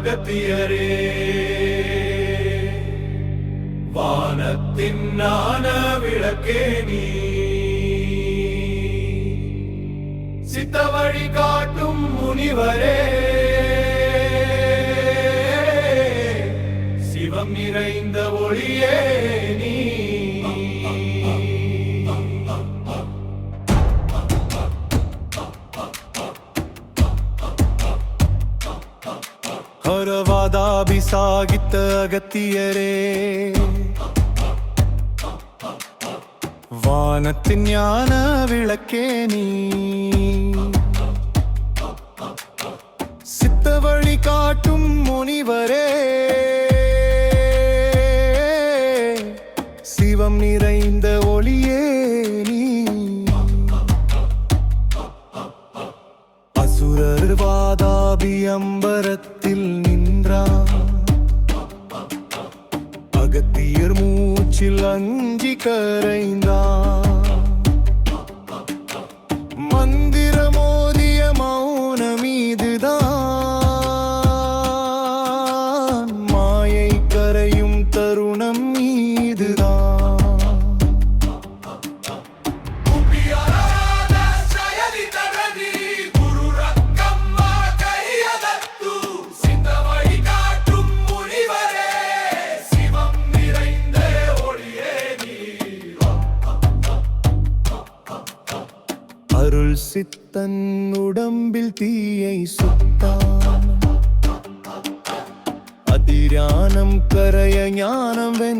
சாகித்த அகத்தியரே സാഗിത്ത അകത്തിയരേ വാനത്തിൻ ഞാന വിളക്കേ നീ. സിത്തവഴി കാട്ടും മുനിവരെ. அகத்தியர் மூச்சில் அஞ்சி கரைந்தான்.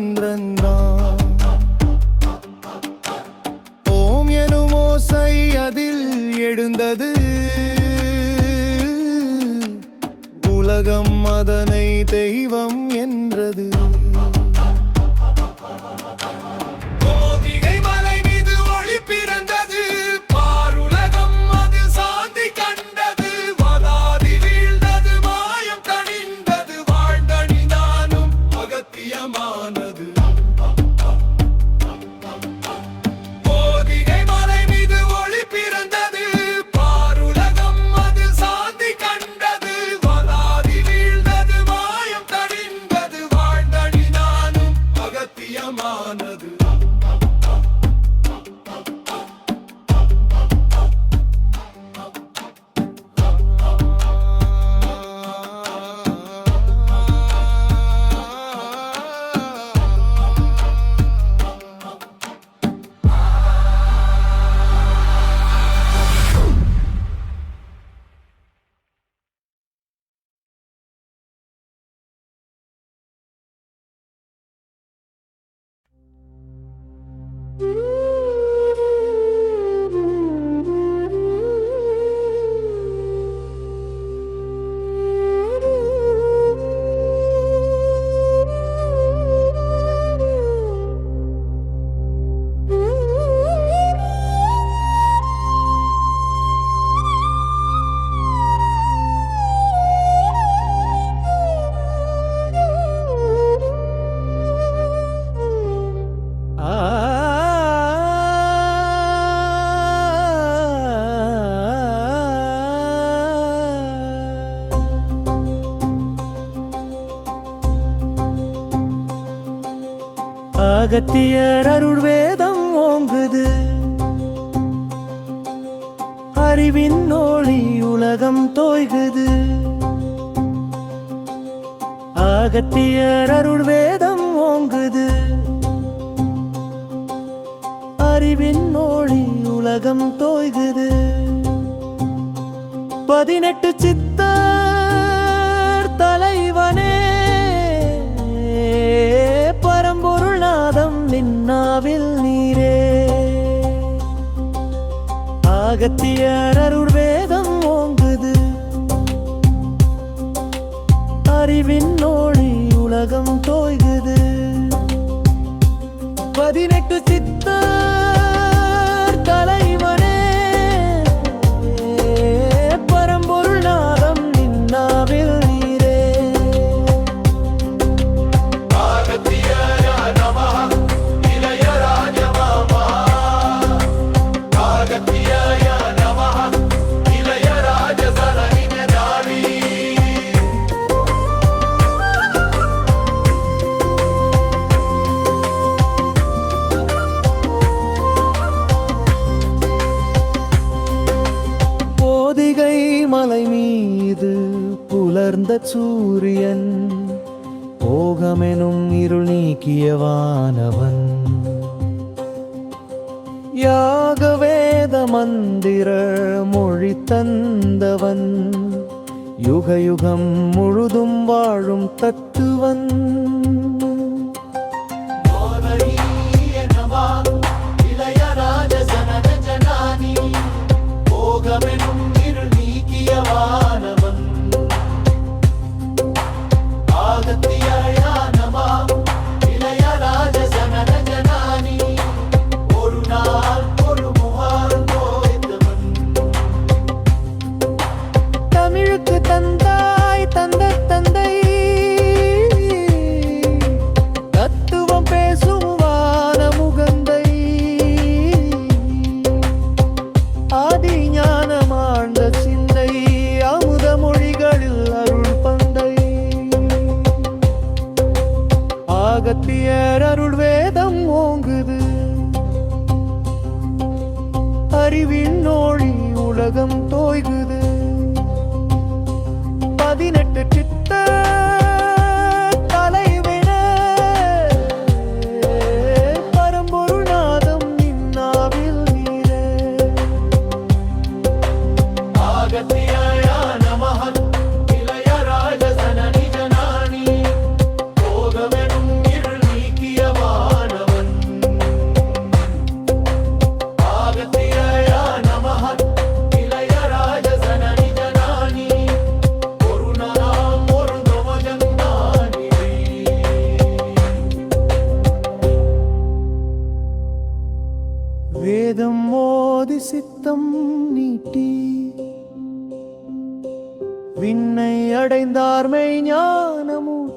ஞானம் வென்றந்தான் ஓம் எனும் ஓசை அதில் எழுந்தது. உலகம் அதனை தெய்வம் என்றது. அகத்தியர் அருள் வேதம் ஓங்குது. அறிவின் நோழி உலகம் தோய்குது. அகத்தியர் அருள் வேதம் ஓங்குது. அறிவின் நோழி உலகம் தோய்குது. பதினெட்டு சித்தர் ஆகத்தியர் அருள் zu பதினெட்டு பார்மை ஞானமும்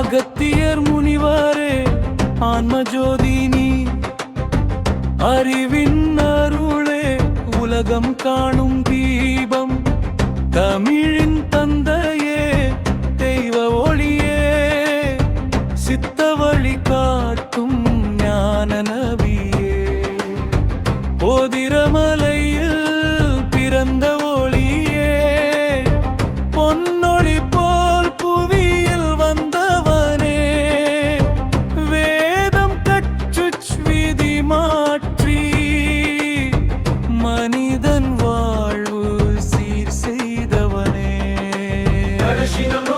அகத்தியர் முனிவரே ஆன்ம ஜோதினி அறிவின் அருளே உலகம் காணும் தீபம். தமிழின் தந்தையே தெய்வ ஒளியே. சித்த வழி காட்டும் ஞான நபியே. போதிரமலை She don't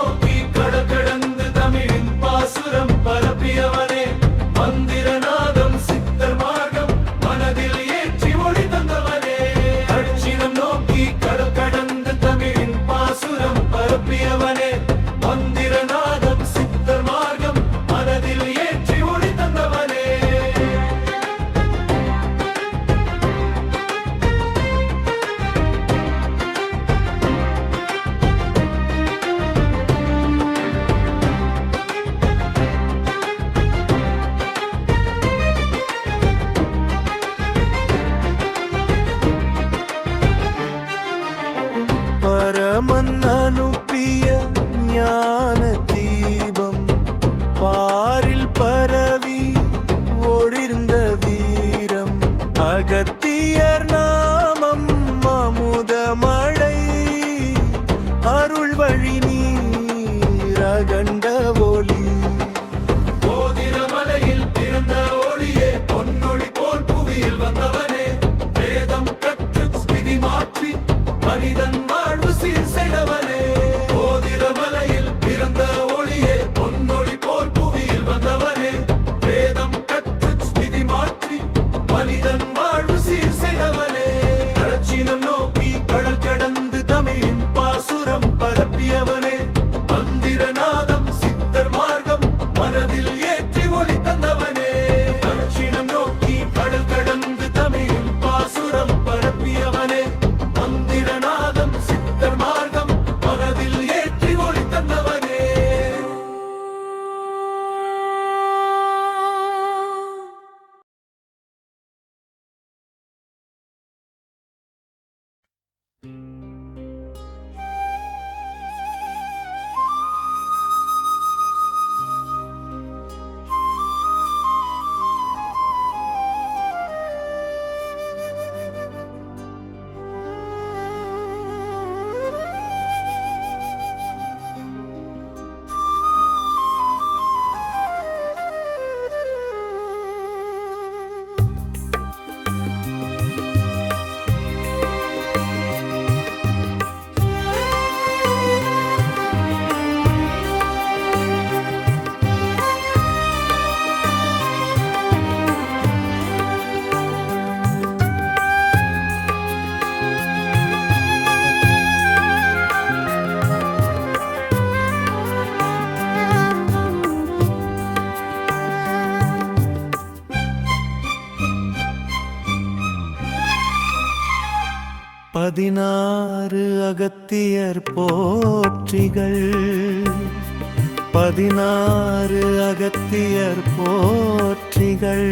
பதினாறு அகத்தியர் போற்றிகள்.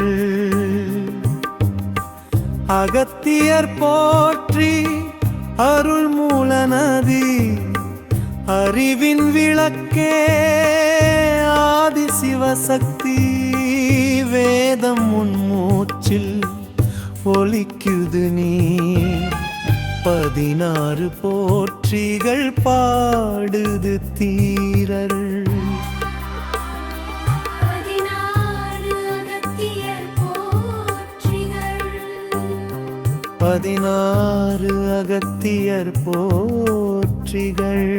அகத்தியர் போற்றி அருள் மூல நதி அறிவின் விளக்கே ஆதி சிவசக்தி வேதம் உன் மூச்சில் ஒலிக்குது நீ. பதினாறு போற்றிகள் பாடுது தீரர்கள் பதினாறு அகத்தியர் போற்றிகள்.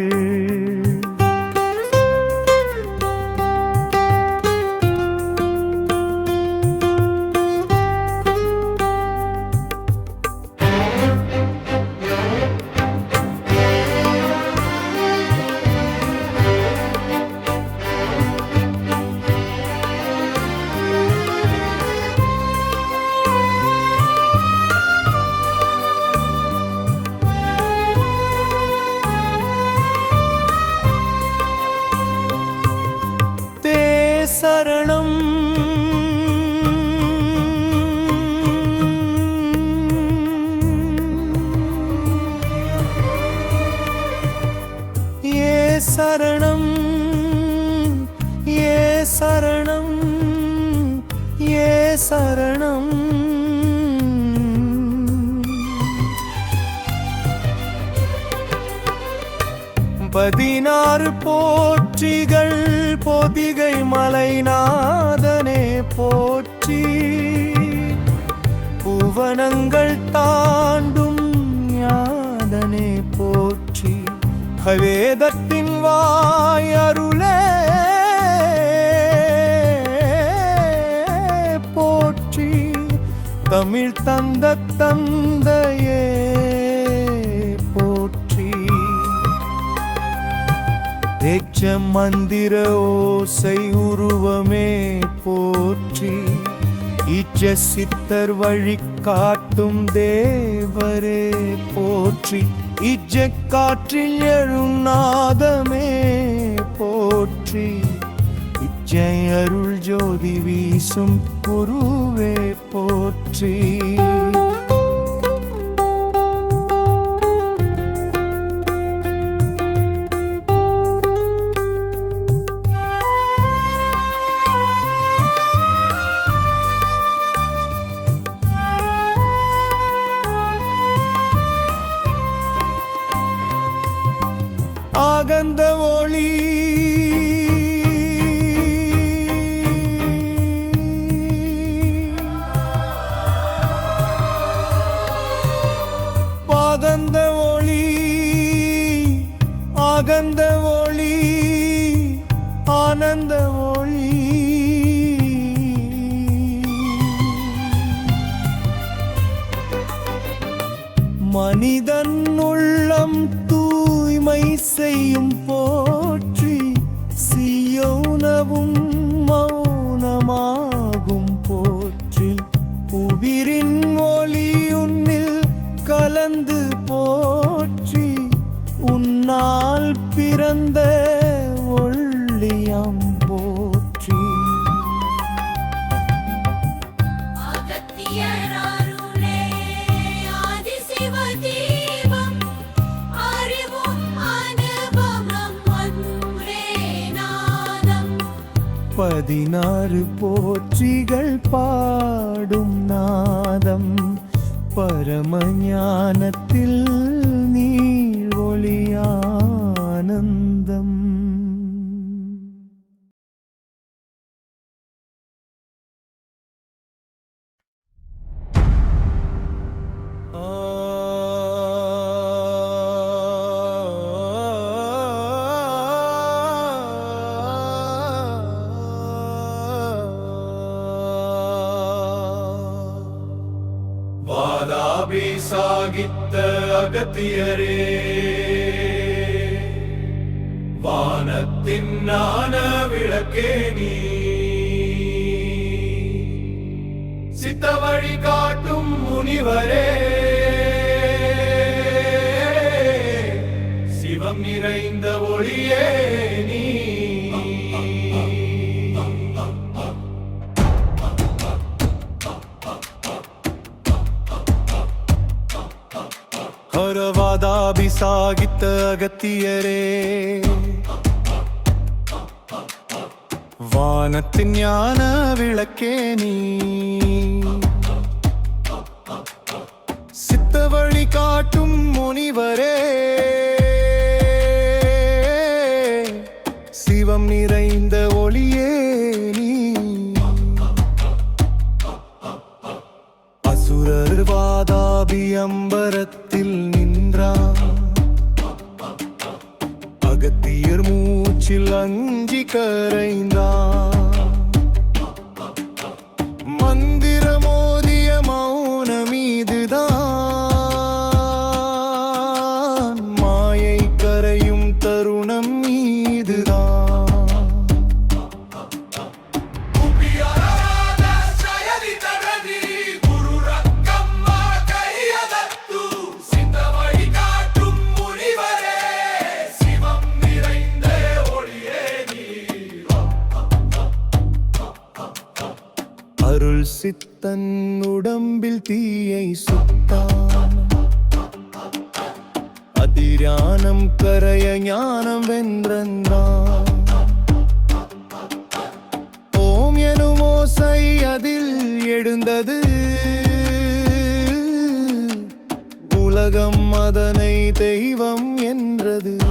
பதினாறு போற்றிகள் பொதிகை மலைநாதனே போற்றி. புவனங்கள் தாண்டும் ஞாதனே போற்றி. வேதத்தின் வாயருளே போற்றி. தமிழ் தந்த தந்தையே தேச்ச மந்திர ஓசை உருவமே போற்றி. இச்ச சித்தர் வழி காட்டும் தேவரே போற்றி. இச்ச காற்றில் எழும் நாதமே போற்றி. இச்சை அருள் ஜோதி வீசும் குருவே போற்றி. பாகந்த ஒளி அகந்த ஒளி பதினாறு போற்றிகள் பாடும் நாதம். பரமஞானத்தில் நீ ஒளியானந்தம் வானத்தின் ஞான விளக்கே நீ. சித்த வழி காட்டும் முனிவரே. சிவம் நிறைந்த ஒளியே நீ. ஹரவாதாபிசாகித்த அகத்தியரே. வானத்தின் ஞான விளக்கே நீ. சித்த வழி காட்டும் முனிவரே. அருள் சித்தன் உடம்பில் தீயை சுத்தான் அதிரானம் கரைய ஞானம் வென்றந்தான் ஓம் எனும் ஓசை அதில் எழுந்தது. உலகம் அதனை தெய்வம் என்றது.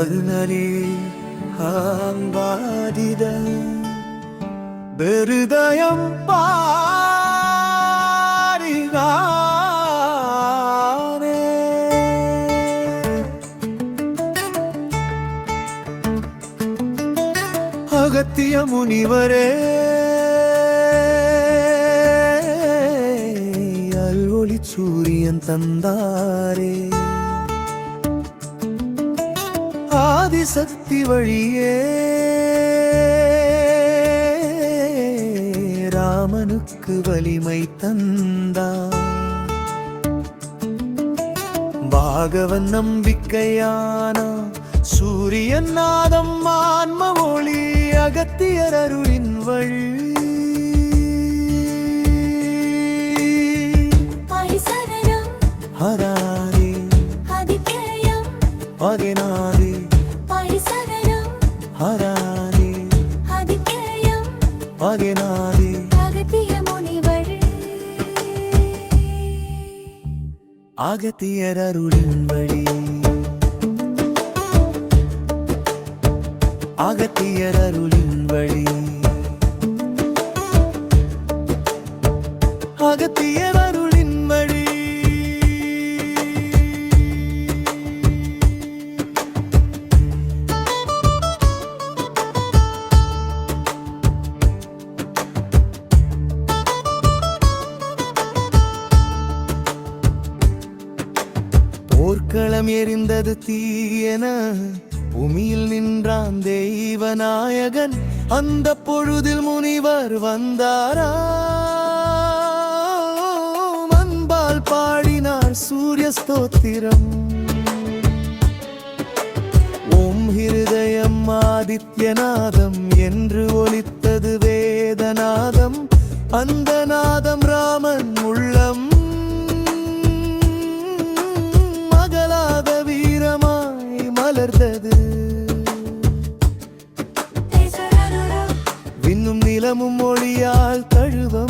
പതിനലിൽ ആംബാധിത ഹൃദയം പാടുക അകത്തിയ മുനിവരേ അൽവൊളി സൂര്യൻ തന്താരേ ஆதிசக்தி வழியே. ராமனுக்கு வலிமை தந்தான். பாகவன் நம்பிக்கையானா சூரியன் நாதம் ஆன்ம ஒளி அகத்தியர் அருளின் வழி. ஆகினாதே. ஆகத்தியர் அருளின் வழி. ஆகத்தியர் அருளின் வானம் எரிந்தது தீயன. பூமியில் நின்றான் தெய்வநாயகன். அந்த பொழுதில் முனிவர் வந்தாரா? அன்பால் பாடினார் சூரிய ஸ்தோத்திரம். ஓம் ஹிருதயம் ஆதித்யநாதம் என்று ஒலித்தது வேதநாதம். அந்த நாதம் ராமன் உள்ளம். நிலமும் மொழியால் தழுவம்